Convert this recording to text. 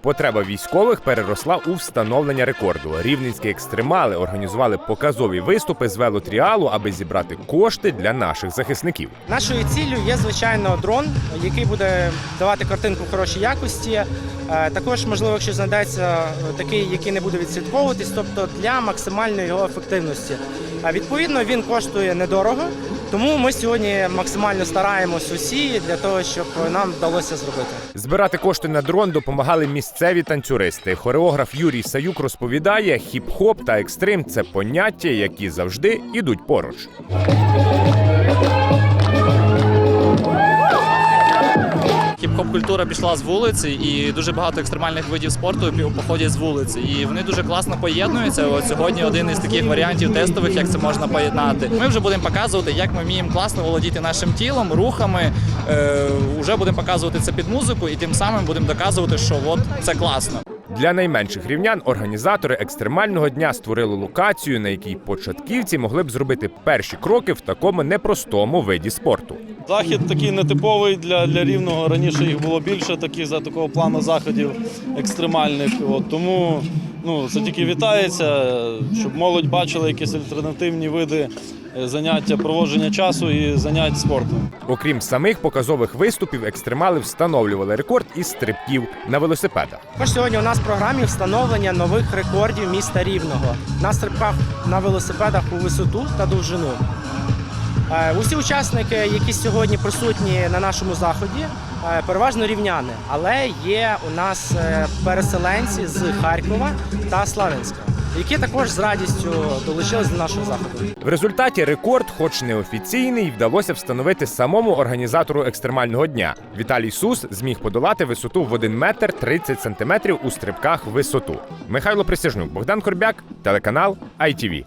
Потреба військових переросла у встановлення рекорду. Рівненські екстремали організували показові виступи з велотріалу, аби зібрати кошти для наших захисників. Нашою ціллю є звичайно дрон, який буде давати картинку хорошій якості. Е, Також, можливо, якщо знайдеться е, такий, який не буде відслідковуватись, тобто для максимальної його ефективності. А відповідно він коштує недорого, тому ми сьогодні максимально стараємось усі для того, щоб нам вдалося зробити. Збирати кошти на дрон допомагали місцеві танцюристи. Хореограф Юрій Саюк розповідає, хіп-хоп та екстрим це поняття, які завжди ідуть поруч. Культура пішла з вулиці, і дуже багато екстремальних видів спорту походять з вулиці. І вони дуже класно поєднуються. От сьогодні один із таких варіантів тестових, як це можна поєднати. Ми вже будемо показувати, як ми вміємо класно володіти нашим тілом, рухами. Е, вже будемо показувати це під музику, і тим самим будемо доказувати, що от це класно. Для найменших рівнян організатори екстремального дня створили локацію, на якій початківці могли б зробити перші кроки в такому непростому виді спорту. Захід такий нетиповий для, для рівного. Раніше їх було більше таких за такого плану заходів екстремальних. От, тому ну, це тільки вітається, щоб молодь бачила якісь альтернативні види заняття, проводження часу і занять спортом. Окрім самих показових виступів, екстремали встановлювали рекорд із стрибків на велосипедах. Також сьогодні у нас в програмі встановлення нових рекордів міста Рівного на стрибках на велосипедах у висоту та довжину. Е, Усі учасники, які сьогодні присутні на нашому заході, е, переважно рівняни, але є у нас е, переселенці з Харкова та Славянська, які також з радістю долучились до нашого заходу. В результаті рекорд, хоч неофіційний, вдалося встановити самому організатору екстремального дня. Віталій Сус зміг подолати висоту в 1 метр 30 сантиметрів у стрибках висоту. Михайло Присяжнюк, Богдан Корбяк, телеканал ITV.